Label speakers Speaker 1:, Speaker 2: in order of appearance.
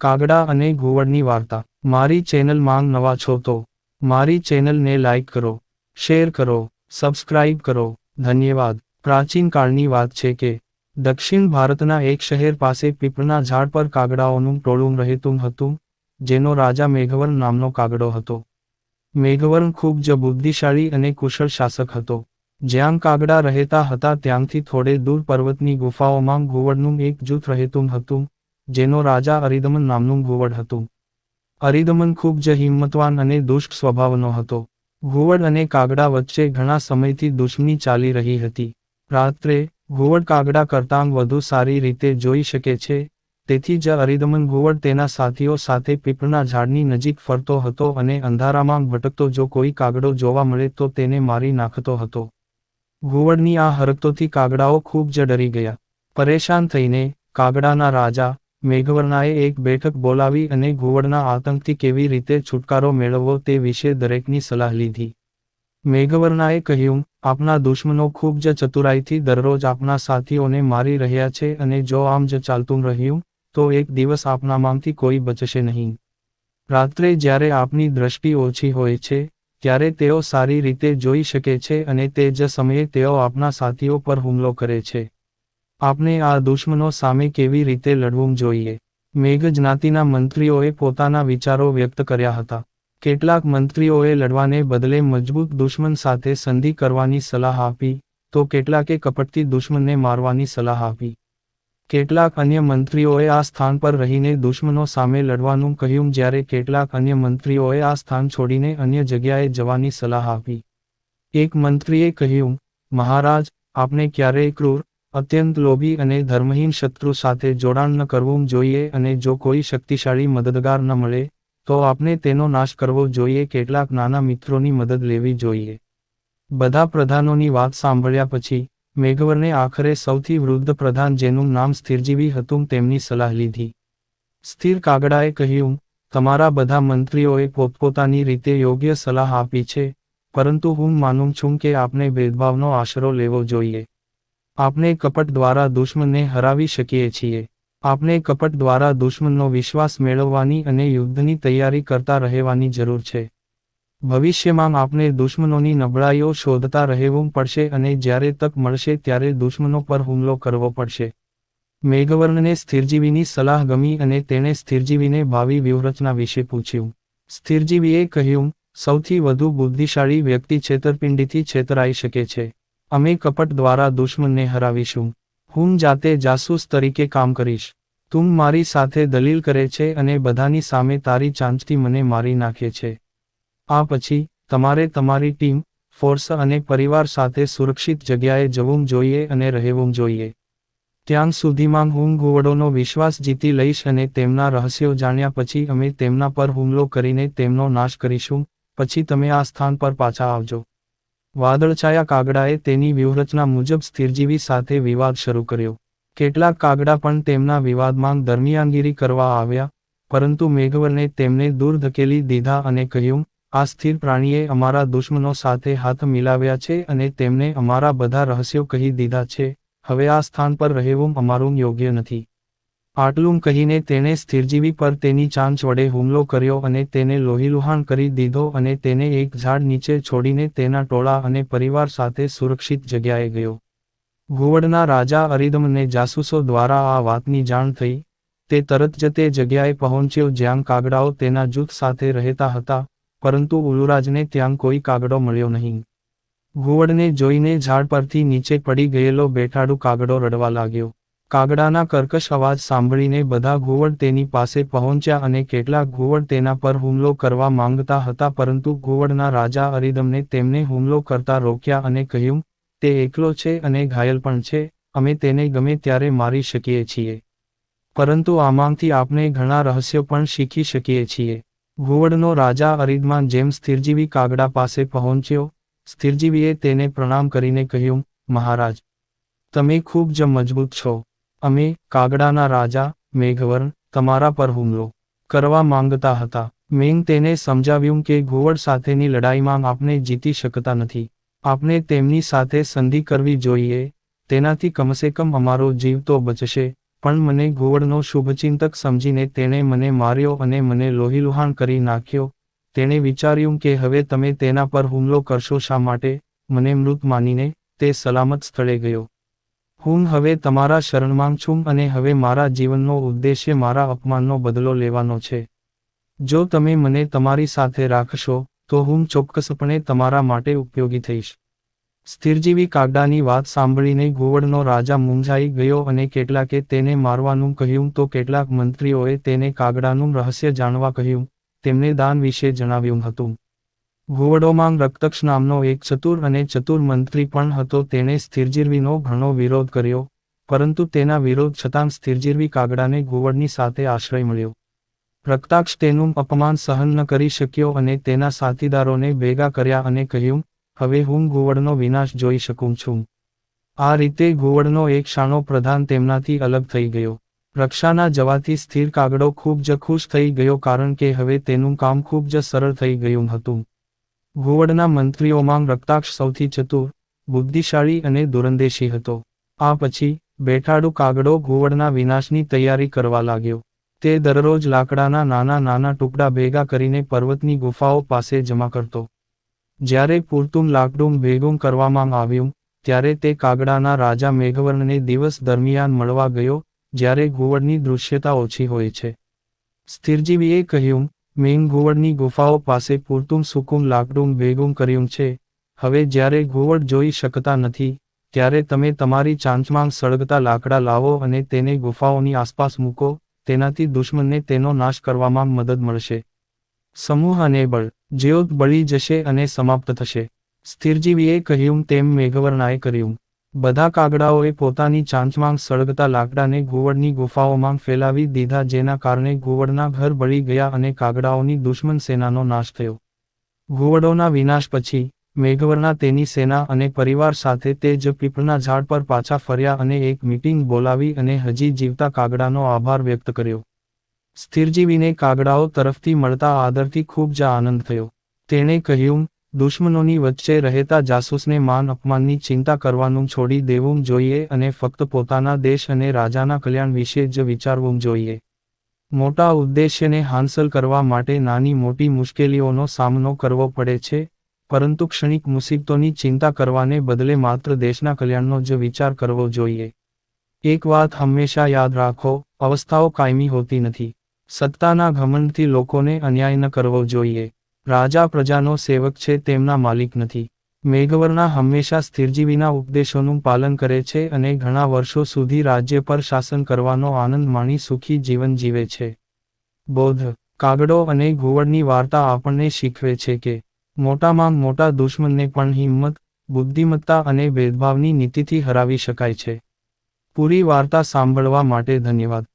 Speaker 1: કાગડા અને ઘુવડની વાર્તા. મારી ચેનલ માંગ નવા છો તો મારી ચેનલને લાઇક કરો શેર કરો સબસ્ક્રાઇબ કરો. ધન્યવાદ. પ્રાચીન કાળની વાત છે કે દક્ષિણ ભારતના એક શહેર પાસે પીપળના ઝાડ પર કાગડાઓનું ટોળું રહેતું હતું, જેનો રાજા મેઘવર્ણ નામનો કાગડો હતો. મેઘવર્ણ ખૂબ જ બુદ્ધિશાળી અને કુશળ શાસક હતો. જ્યાં કાગડા રહેતા હતા ત્યાંથી થોડે દૂર પર્વતની ગુફાઓમાં ઘુવડનું એક જૂથ રહેતું હતું જેનો રાજા અરિદમન નામનું ઘુવડ હતું. અરિદમન ખૂબ જ હિંમતવાન અને દુષ્ટ સ્વભાવનો હતો. ઘુવડ અને કાગડા વચ્ચે ઘણા સમયથી દુશ્મની ચાલી રહી હતી. રાત્રે ઘુવડ કાગડા કરતાં વધુ સારી રીતે જોઈ શકે છે, તેથી જ અરિદમન ઘુવડ તેના સાથીઓ સાથે પીપળના ઝાડની નજીક ફરતો હતો અને અંધારામાં ભટકતો જો કોઈ કાગડો જોવા મળે તો તેને મારી નાખતો હતો. ઘુવડની આ હરકતોથી કાગડાઓ ખૂબ જ ડરી ગયા. પરેશાન થઈને, કાગડાના રાજા મેઘવર્ણાએ એક બેઠક બોલાવી અને ઘુવડના આતંકથી કેવી રીતે છુટકારો મેળવવો તે વિશે દરેકની સલાહ લીધી. મેઘવર્ણાએ કહ્યું, આપના દુશ્મનો ખૂબ જ ચતુરાઈથી દરરોજ આપના સાથીઓને મારી રહ્યા છે અને જો આમ જ ચાલતું રહ્યું, તો એક દિવસ આપનામાંથી કોઈ બચશે નહીં. રાત્રે જ્યારે આપની દ્રષ્ટિ ઓછી હોય છે, ત્યારે તેઓ સારી રીતે જોઈ શકે છે અને તે જ સમયે તેઓ આપના સાથીઓ પર હુમલો કરે છે. આપણે આ દુશ્મનો સામે કેવી રીતે લડવું જોઈએ? મેઘ જ્ઞાતિના મંત્રીઓએ પોતાના વિચારો વ્યક્ત કર્યા હતા. કેટલાક મંત્રીઓએ લડવાને બદલે મજબૂત દુશ્મન સાથે સંધિ કરવાની સલાહ આપી, તો કેટલાકે કપટથી દુશ્મનને મારવાની સલાહ આપી. કેટલાક અન્ય મંત્રીઓએ આ સ્થાન પર રહીને દુશ્મનો સામે લડવાનું કહ્યું જ્યારે કેટલાક અન્ય મંત્રીઓએ આ સ્થાન છોડીને અન્ય જગ્યાએ જવાની સલાહ આપી. એક મંત્રીએ કહ્યું, મહારાજ આપણે ક્યારેય ક્રૂર અત્યંત લોભી અને ધર્મહીન શત્રુ સાથે જોડાણ ન કરવું જોઈએ અને જો કોઈ શક્તિશાળી મદદગાર ન મળે, તો આપણે તેનો નાશ કરવો જોઈએ. કેટલાક નાના મિત્રોની મદદ લેવી જોઈએ. બધા પ્રધાનોની વાત સાંભળ્યા પછી, મેઘવરને આખરે સૌથી વૃદ્ધ પ્રધાન જેનું નામ સ્થિરજીવી હતું તેમની સલાહ લીધી. સ્થિર કાગડાએ કહ્યું, તમારા બધા મંત્રીઓએ પોતપોતાની રીતે યોગ્ય સલાહ આપી છે, પરંતુ હું માનું છું કે આપણે ભેદભાવનો આશરો લેવો જોઈએ. આપણે કપટ દ્વારા દુશ્મનને હરાવી શકીએ છીએ. આપણે કપટ દ્વારા દુશ્મનનો વિશ્વાસ મેળવવાની અને યુદ્ધની તૈયારી કરતા રહેવાની જરૂર છે. ભવિષ્યમાં આપણે દુશ્મનોની નબળાઈઓ શોધતા રહેવું પડશે અને જ્યારે તક મળશે ત્યારે દુશ્મનો પર હુમલો કરવો પડશે. મેઘવર્ણને સ્થિરજીવીની સલાહ ગમી અને તેણે સ્થિરજીવીને ભાવિ વ્યૂહરચના વિશે પૂછ્યું. સ્થિરજીવીએ કહ્યું, સૌથી વધુ બુદ્ધિશાળી વ્યક્તિ છેતરપિંડીથી છેતરાઈ શકે છે. અમે કપટ દ્વારા દુશ્મનને હરાવીશું. હું જાતે જાસૂસ તરીકે કામ કરીશ. તું મારી સાથે દલીલ કરે છે અને બધાની સામે તારી ચાંચથી મને મારી નાખે છે. આ પછી, તમારે તમારી ટીમ, ફોર્સ અને પરિવાર સાથે સુરક્ષિત જગ્યાએ જવું જોઈએ અને રહેવું જોઈએ. ત્યાં સુધીમાં હું ઘુવડોનો વિશ્વાસ જીતી લઈશ અને તેમના રહસ્યો જાણ્યા પછી અમે તેમના પર હુમલો કરીને તેમનો નાશ કરીશું. પછી તમે આ સ્થાન પર પાછા આવજો. વાદળછાયા કાગડાએ તેની વ્યૂહરચના મુજબ સ્થિરજીવી સાથે વિવાદ શરૂ કર્યો. કેટલાક કાગડા પણ તેમના વિવાદમાં દરમિયાનગીરી કરવા આવ્યા, પરંતુ મેઘવરને તેમને દૂર ધકેલી દીધા અને કહ્યું, આ સ્થિર પ્રાણીએ અમારા દુશ્મનો સાથે હાથ મિલાવ્યા છે અને તેમને અમારા બધા રહસ્યો કહી દીધા છે. હવે આ સ્થાન પર રહેવું અમારું યોગ્ય નથી. આટલું કહીને તેણે સ્થિરજીવી પર તેની ચાંચ વડે હુમલો કર્યો અને તેને લોહીલુહાણ કરી દીધો અને તેને એક ઝાડ નીચે છોડીને તેના ટોળા અને પરિવાર સાથે સુરક્ષિત જગ્યાએ ગયો. ઘુવડના રાજા અરિદમને જાસૂસો દ્વારા આ વાતની જાણ થઈ. તે તરત જ તે જગ્યાએ પહોંચ્યો જ્યાં કાગડાઓ તેના જૂથ સાથે રહેતા હતા, પરંતુ ઉલુરાજને ત્યાં કોઈ કાગડો મળ્યો નહીં. ઘુવડને જોઈને ઝાડ પરથી નીચે પડી ગયેલો બેઠાડું કાગડો રડવા લાગ્યો. કાગડાના કર્કશ અવાજ સાંભળીને બધા ઘુવડ તેની પાસે પહોંચ્યા અને કેટલાક ઘુવડ તેના પર હુમલો કરવા માંગતા હતા, પરંતુ ઘુવડના રાજા અરિદમને તેમને હુમલો કરતા રોક્યા અને કહ્યું, તે એકલો છે અને ઘાયલ પણ છે, અમે તેને ગમે ત્યારે મારી શકીએ છીએ. પરંતુ આમાંથી આપણે ઘણા રહસ્યો પણ શીખી શકીએ છીએ. ઘુવડનો રાજા અરિદમાં જેમ સ્થિરજીવી કાગડા પાસે પહોંચ્યો, સ્થિરજીવીએ તેને પ્રણામ કરીને કહ્યું, મહારાજ, તમે ખૂબ જ મજબૂત છો. અમે કાગડાના રાજા, મેઘવર્ણ, તમારા પર હુમલો કરવા માંગતા હતા. મેં તેને સમજાવ્યું કે ઘુવડ સાથેની લડાઈમાં આપણે જીતી શકતા નથી. આપણે તેમની સાથે સંધિ કરવી જોઈએ. તેનાથી કમસે કમ અમારો જીવ તો બચશે, પણ મને ઘુવડનો શુભચિંતક સમજીને તેણે મને માર્યો અને મને લોહીલુહાણ કરી નાખ્યો. તેણે વિચાર્યું કે હવે તમે તેના પર હુમલો કરશો શા માટે? મને મૃત માનીને તે સલામત સ્થળે ગયો. હું હવે તમારા શરણમાં છું અને હવે મારા જીવનનો ઉદ્દેશ્ય મારા અપમાનનો બદલો લેવાનો છે. જો તમે મને તમારી સાથે રાખશો, તો હું ચોક્કસપણે તમારા માટે ઉપયોગી થઈશ. સ્થિરજીવી કાગડાની વાત સાંભળીને ઘુવડનો રાજા મૂંઝાઈ ગયો અને કેટલાકે તેને મારવાનું કહ્યું તો કેટલાક મંત્રીઓએ તેને કાગડાનું રહસ્ય જાણવા કહ્યું, તેમને દાન વિશે જણાવ્યું હતું. ઘુવડોમાં રક્તક્ષ નામનો એક ચતુર અને ચતુર મંત્રી પણ હતો. તેણે સ્થિરજીર્વીનો ઘણો વિરોધ કર્યો, પરંતુ તેના વિરોધ છતાં સ્થિરજીરવી કાગડાને ઘુવડની સાથે આશ્રય મળ્યો. રક્તાક્ષ તેનું અપમાન સહન ન કરી શક્યો અને તેના સાથીદારોને ભેગા કર્યા અને કહ્યું, હવે હું ઘુવડનો વિનાશ જોઈ શકું છું. આ રીતે ઘુવડનો એક શાણો પ્રધાન તેમનાથી અલગ થઈ ગયો. રક્ષાના જવાથી સ્થિર કાગડો ખૂબ જ ખુશ થઈ ગયો કારણ કે હવે તેનું કામ ખૂબ જ સરળ થઈ ગયું હતું. ઘુવડના મંત્રીઓમાં રક્તાક્ષ સૌથી ચતુર, બુદ્ધિશાળી અને દુરંદેશી હતો. આ પછી, બેઠાડુ કાગડો ઘુવડના વિનાશની તૈયારી કરવા લાગ્યો. તે દરરોજ લાકડાના નાના નાના ટુકડા ભેગા કરીને પર્વતની ગુફાઓ પાસે જમા કરતો. જ્યારે પૂરતું લાકડું ભેગું કરવામાં આવ્યું, ત્યારે તે કાગડાના રાજા મેઘવર્ણને દિવસ દરમિયાન મળવા ગયો, જ્યારે ઘુવડની દૃશ્યતા ઓછી હોય છે. સ્થિરજીવીએ કહ્યું મેં ઘુવડની ગુફાઓ પાસે પૂરતું સુકુમ લાકડું ભેગું કર્યું છે. હવે જ્યારે ઘુવડ જોઈ શકતા નથી, ત્યારે તમે તમારી ચાંચમાં સળગતા લાકડા લાવો અને તેને ગુફાઓની આસપાસ મૂકો, તેનાથી દુશ્મનને તેનો નાશ કરવામાં મદદ મળશે. સમૂહ અને બળ જ્યોત બળી જશે અને સમાપ્ત થશે. સ્થિરજીવીએ કહ્યું તેમ મેઘવર્ણાએ કર્યું. બધા કાગડાઓએ પોતાની ચાંચમાં સળગતા લાકડાને ઘુવડની ગુફાઓમાં ફેલાવી દીધા જેના કારણે ઘુવડના ઘર બળી ગયા અને કાગડાઓની દુશ્મન સેનાનો નાશ થયો. ઘુવડોના વિનાશ પછી મેઘવરના તેની સેના અને પરિવાર સાથે તે જ પીપળના ઝાડ પર પાછા ફર્યા અને એક મીટિંગ બોલાવી અને હજી જીવતા કાગડાનો આભાર વ્યક્ત કર્યો. સ્થિરજીવીને કાગડાઓ તરફથી મળતા આદરથી ખૂબ જ આનંદ થયો. તેણે કહ્યું દુશ્મનોની વચ્ચે રહેતા જાસૂસને માન અપમાનની ચિંતા કરવાનું છોડી દેવું જોઈએ અને ફક્ત પોતાના દેશ અને રાજાના કલ્યાણ વિશે જ વિચારવું જોઈએ. મોટા ઉદ્દેશ્યને હાંસલ કરવા માટે નાની મોટી મુશ્કેલીઓનો સામનો કરવો પડે છે, પરંતુ ક્ષણિક મુસીબતોની ચિંતા કરવાને બદલે માત્ર દેશના કલ્યાણનો જ વિચાર કરવો જોઈએ. એક વાત હંમેશા યાદ રાખો, અવસ્થાઓ કાયમી હોતી નથી. સત્તાના ઘમંડથી લોકોને અન્યાય ન કરવો જોઈએ. રાજા પ્રજાનો સેવક છે, તેમના માલિક નથી. મેઘવર્ણા હંમેશા સ્થિરજીવીના ઉપદેશોનું પાલન કરે છે અને ઘણા વર્ષો સુધી રાજ્ય પર શાસન કરવાનો આનંદ માણી સુખી જીવન જીવે છે. બોધ કાગડો અને ઘુવડની વાર્તા આપણને શીખવે છે કે, મોટામાં મોટા દુશ્મનને પણ હિંમત, બુદ્ધિમત્તા અને ભેદભાવની નીતિથી હરાવી શકાય છે. પૂરી વાર્તા સાંભળવા માટે ધન્યવાદ.